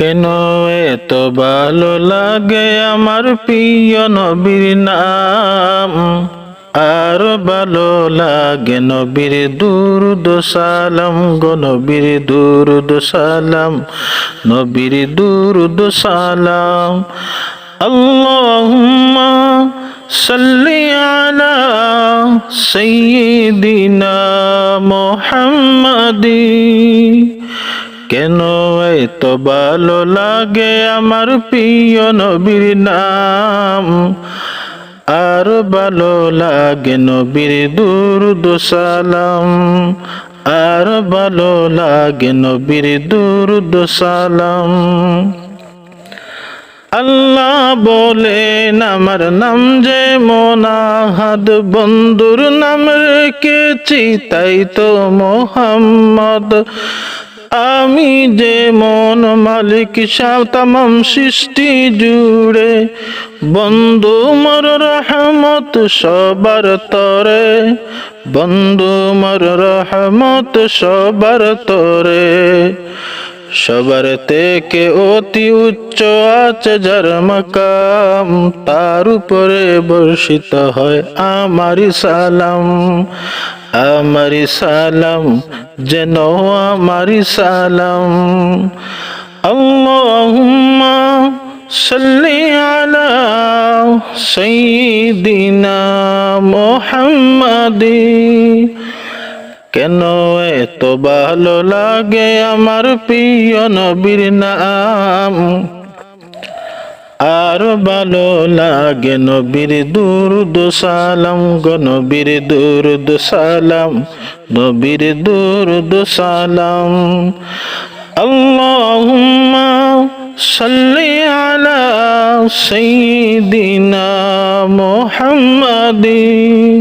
কেন এত ভালো লাগে আমার প্রিয় নবীর নাম? আর ভালো লাগে নবীর দুরুদ সালাম গো নবীর দুরুদ সালাম, নবীর দুরুদ সালাম। আল্লাহুম্মা সাল্লি আলা সাইয়্যিদিনা কেন এত ভালো লাগে আমার প্রিয় নবীর নাম? আর ভালো লাগে নবীর দুরুদ সালাম। আর ভালো লাগে নবীর দুরুদ সালাম। আল্লাহ বলেন, আমার নাম যে মোনাহাদ বন্ধুর নাম রেখেছি, তাই তো মোহাম্মদ আমি যে মন মালিক সাহ তামাম সৃষ্টি জুড়ে। বন্ধু মর রহমত সবার তরে। বন্ধু মর রহমত সবার তরে। সবার থেকে অতি উচ্চ আছে যার মাকাম, তার উপরে বর্ষিত হয় আমারি সালাম। আমারি সালাম, যেন আমারি সালাম। আল্লাহুম্মা সাল্লি আলা সাইয়্যিদিনা মুহাম্মাদিন কেন এত ভালো লাগে আমার প্রিয় নবীর নাম? আর ভালো লাগে নবীর দুরুদ সালাম গো নবীর দুরুদ সালাম, নবীর দুরুদ সালাম। আল্লাহুম্মা সাল্লি আলা সাইয়্যিদিনা মুহাম্মাদিন